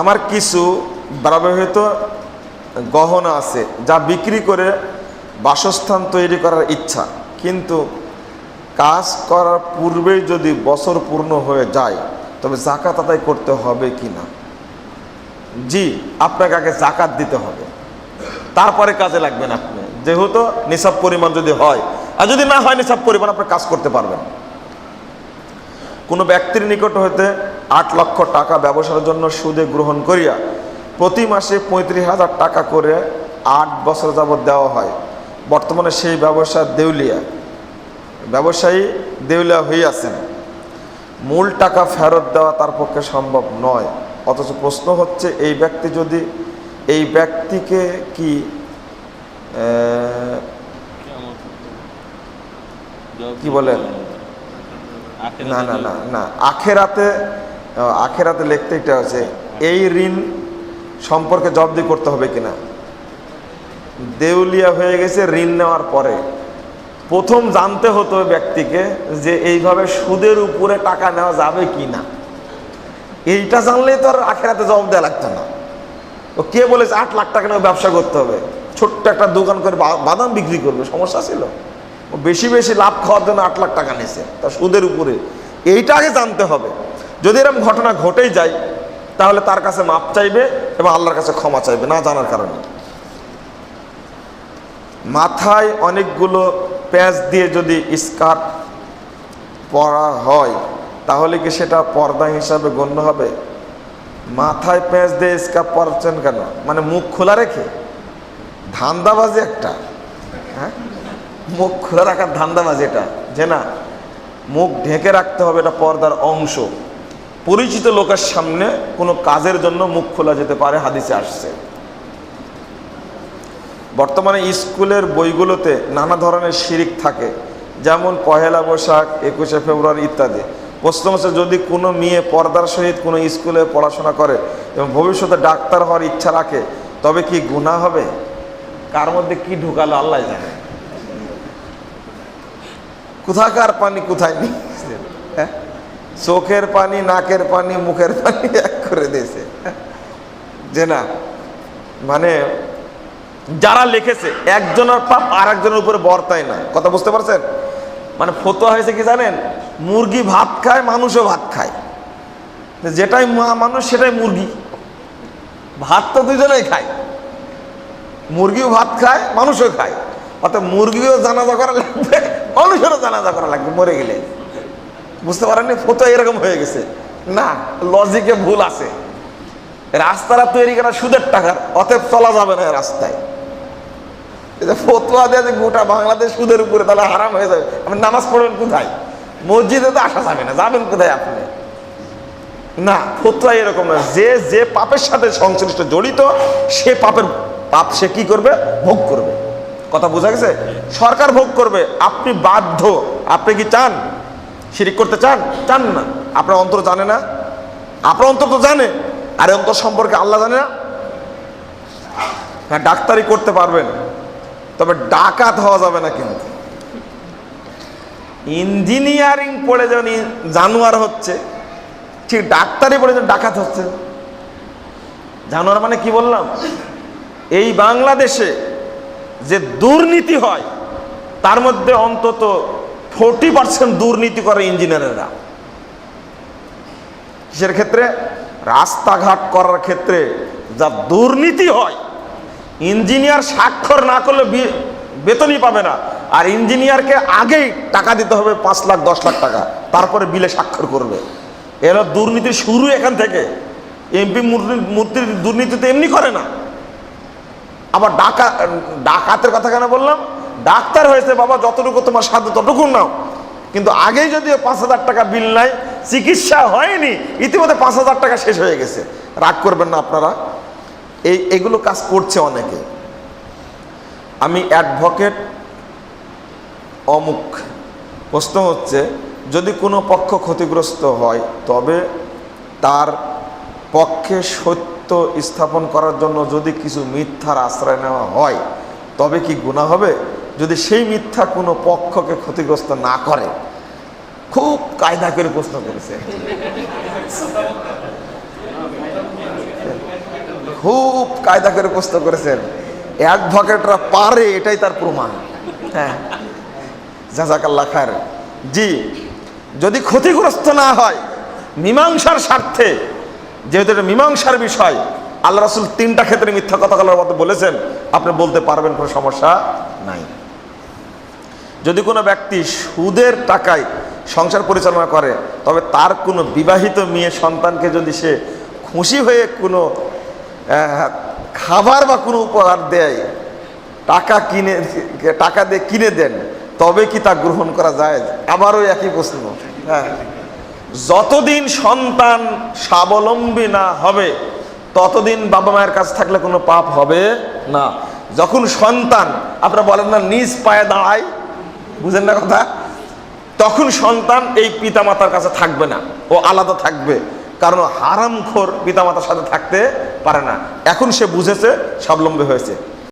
আমার কিছু ব্যবহৃত গহনা আছে যা বিক্রি করে বাসস্থান তৈরি করার ইচ্ছা। কিন্তু কাজ করার পূর্বেই যদি বছর পূর্ণ হয়ে যায়, তবে জাকাত আদায় করতে হবে কি না? জি, আপনাকে আগে জাকাত দিতে হবে। তারপরে কাজে লাগবেন আপনি। যেহেতু নিসাব পরিমাণ যদি হয়, আর যদি না হয় নিসাব পরিমাণ আপনি কাজ করতে পারবেন। কোনো ব্যক্তির নিকট হইতে আট লক্ষ টাকা ব্যবসার জন্য সুদে গ্রহণ করিয়া প্রতি মাসে পঁয়ত্রিশ হাজার টাকা করে আট বছর যাবৎ দেওয়া হয়। বর্তমানে সেই ব্যবসা দেউলিয়া। ব্যবসায়ী দেউলিয়া হইয়াছেন মূল টাকা ফেরত দেওয়া তার পক্ষে সম্ভব নয়। অথচ প্রশ্ন হচ্ছে, এই ব্যক্তি যদি, এই ব্যক্তিকে কি কি বলেন না না না না। আখেরাতে আখেরাতে লিখতে এটা আছে, এই ঋণ সম্পর্কে জব্দি করতে হবে কিনা? দেউলিয়া হয়ে গেছে, ঋণ নেওয়ার পরে। প্রথম জানতে হতো ব্যক্তিকে যে এইভাবে সুদের উপরে টাকা নেওয়া যাবে কি না এইটা জানলেই তো আর আখেরাতে জবাব দেওয়া লাগতো না। ও কে বলেছে, আট লাখ টাকা নিয়ে ব্যবসা করতে হবে। ছোট্ট একটা দোকান করে বাদাম বিক্রি করবে, সমস্যা ছিল। বেশি বেশি লাভ খাওয়ার জন্য আট লাখ টাকা নিয়েছে। তার সুদের উপরে। এইটা আগে জানতে হবে। যদি এরকম ঘটনা ঘটেই যায়, তাহলে তার কাছে মাপ চাইবে এবং আল্লাহর কাছে ক্ষমা চাইবে, না জানার কারণে। মাথায় অনেকগুলো প্যাঁচ দিয়ে যদি স্কার্ট পরা হয়, তাহলে কি সেটা পর্দা হিসাবে গণ্য হবে? মাথায় প্যাঁচ দিয়ে স্কার্ফ পরছেন কেন? মানে মুখ খোলা রেখে? ধান্দাবাজি একটা। হ্যাঁ? মুখ খোলা রাখার ধান্দাবাজি এটা। যে না, মুখ ঢেকে রাখতে হবে এটা পর্দার অংশ। পরিচিত লোকের সামনে কোনো কাজের জন্য মুখ খোলা যেতে পারে, হাদিসে আসছে। বর্তমানে স্কুলের বইগুলোতে নানা ধরনের শিরিক থাকে, যেমন পহেলা বৈশাখ, একুশে ফেব্রুয়ারি ইত্যাদি। প্রশ্ন হচ্ছে, যদি কোনো মেয়ে পর্দার সহিত কোনো স্কুলে পড়াশোনা করে এবং ভবিষ্যতে ডাক্তার হওয়ার ইচ্ছা রাখে, তবে কি গুণা হবে? কার মধ্যে কি ঢুকালো, আল্লাহ জানে। কোথাকার পানি, কোথায় নেই হ্যাঁ? চোখের পানি, নাকের পানি, মুখের পানি এক করে দিয়েছে। যে না মানে যারা লিখেছে, একজনের পাপ আর একজনের উপরে বর্তায় না। কথা বুঝতে পারছেন? মানে ফতোয়া হয়েছে কি জানেন? মুরগি ভাত খায়, মানুষও ভাত খায়। যেটাই মানুষ, সেটাই মুরগি। ভাত তো দুজনেই খায়। মুরগিও ভাত খায়, মানুষও খায়। অর্থাৎ মুরগিও জানাজা করা লাগবে, মানুষেরও জানাজা করা লাগবে, মরে গেলে। বুঝতে পারেননি? ফতোয়া এরকম হয়ে গেছে। না লজিকে ভুল আছে। রাস্তাটা তৈরি করা সুদের টাকার, অতএব চলা যাবে না রাস্তায়। ফতোয়া দেয় যে গোটা বাংলাদেশ সুদের উপরে তাহলে হারাম হয়ে যাবে। আপনি নামাজ পড়বেন কোথায়? মসজিদে তো আসা যাবে না, যাবেন কোথায় আপনি? না, ফতোয়া এরকম না। যে যে পাপের সাথে সংশ্লিষ্ট জড়িত, সে পাপের পাপ সে কি করবে? ভোগ করবে। কথা বোঝা গেছে? সরকার ভোগ করবে। আপনি বাধ্য। আপনি কি চান? শিরিক করতে চান? চান না। আপনার অন্তর জানে না? আপনার অন্তর তো জানে। আর অন্তর সম্পর্কে আল্লাহ জানে না? হ্যাঁ ডাক্তারি করতে পারবেন। তবে ডাকাত হওয়া যাবে না কিন্তু। ইঞ্জিনিয়ারিং পড়ে যেমন জানোয়ার হচ্ছে, ঠিক ডাক্তারি পড়ে যেমন ডাকাত হচ্ছে। জানোয়ার মানে কি বললাম? এই বাংলাদেশে যে দুর্নীতি হয়, তার মধ্যে অন্তত ফোরটি পার্সেন্ট দুর্নীতি করে ইঞ্জিনিয়ারেরা। কিসের ক্ষেত্রে? রাস্তাঘাট করার ক্ষেত্রে যা দুর্নীতি হয়, ইঞ্জিনিয়ার স্বাক্ষর না করলে বেতনই পাবে না। আর ইঞ্জিনিয়ারকে আগেই টাকা দিতে হবে পাঁচ লাখ, দশ লাখ টাকা। তারপরে বিলে স্বাক্ষর করবে। এরা দুর্নীতি শুরু এখান থেকে। এমপি মূর্তির দুর্নীতি তো এমনি করে না। আবার ডাকা ডাকাতের কথা কেন বললাম? ডাক্তার হয়েছে বাবা, যতটুকু তোমার সাধ্য ততটুকু নাও। কিন্তু আগেই যদি পাঁচ হাজার টাকা বিল নাই, চিকিৎসা হয়নি, ইতিমধ্যে পাঁচ হাজার টাকা শেষ হয়ে গেছে। রাগ করবেন না আপনারা। এই, এগুলো কাজ করছে অনেকে। আমি অ্যাডভোকেট অমুক। প্রশ্ন হচ্ছে, যদি কোনো পক্ষ ক্ষতিগ্রস্ত হয়, তবে তার পক্ষে সত্য স্থাপন করার জন্য যদি কিছু মিথ্যার আশ্রয় নেওয়া হয়, তবে কি গুণা হবে? যদি সেই মিথ্যা কোনো পক্ষকে ক্ষতিগ্রস্ত না করে, খুব কায়দা করে প্রশ্ন করেছে। খুব কায়দা করে প্রশ্ন করেছেন। অ্যাডভোকেটরা পারে, এটাই তার প্রমাণ। হ্যাঁ। জাজাকাল্লা খায়ের। জি, যদি ক্ষতিগ্রস্ত না হয়, মীমাংসার স্বার্থে, যেহেতু এটা মীমাংসার বিষয়, আল্লাহ রাসুল তিনটা ক্ষেত্রে মিথ্যা কথা বলেছেন, আপনি বলতে পারবেন কোনো সমস্যা নাই। যদি কোনো ব্যক্তি সুদের টাকায় সংসার পরিচালনা করে, তবে তার কোনো বিবাহিত মেয়ে সন্তানকে যদি সে খুশি হয়ে কোনো খাবার বা কোনো উপহার দেয়, টাকা কিনে, টাকা দিয়ে কিনে দেন, তবে কি তা গ্রহণ করা যায়? আবারও একই প্রশ্ন। হ্যাঁ। যতদিন সন্তান স্বাবলম্বী না হবে, ততদিন বাবা মায়ের কাছে থাকলে কোনো পাপ হবে না। যখন সন্তান, আপনারা বলেন না, নিজ পায়ে দাঁড়ায় বুঝেন না কথা? তখন সন্তান এই পিতামাতার কাছে থাকবে না। ও আলাদা থাকবে। কারণ হারামখোর পিতামাতার সাথে থাকতে পারে না। এখন সে বুঝেছে, স্বাবলম্বী হয়েছে।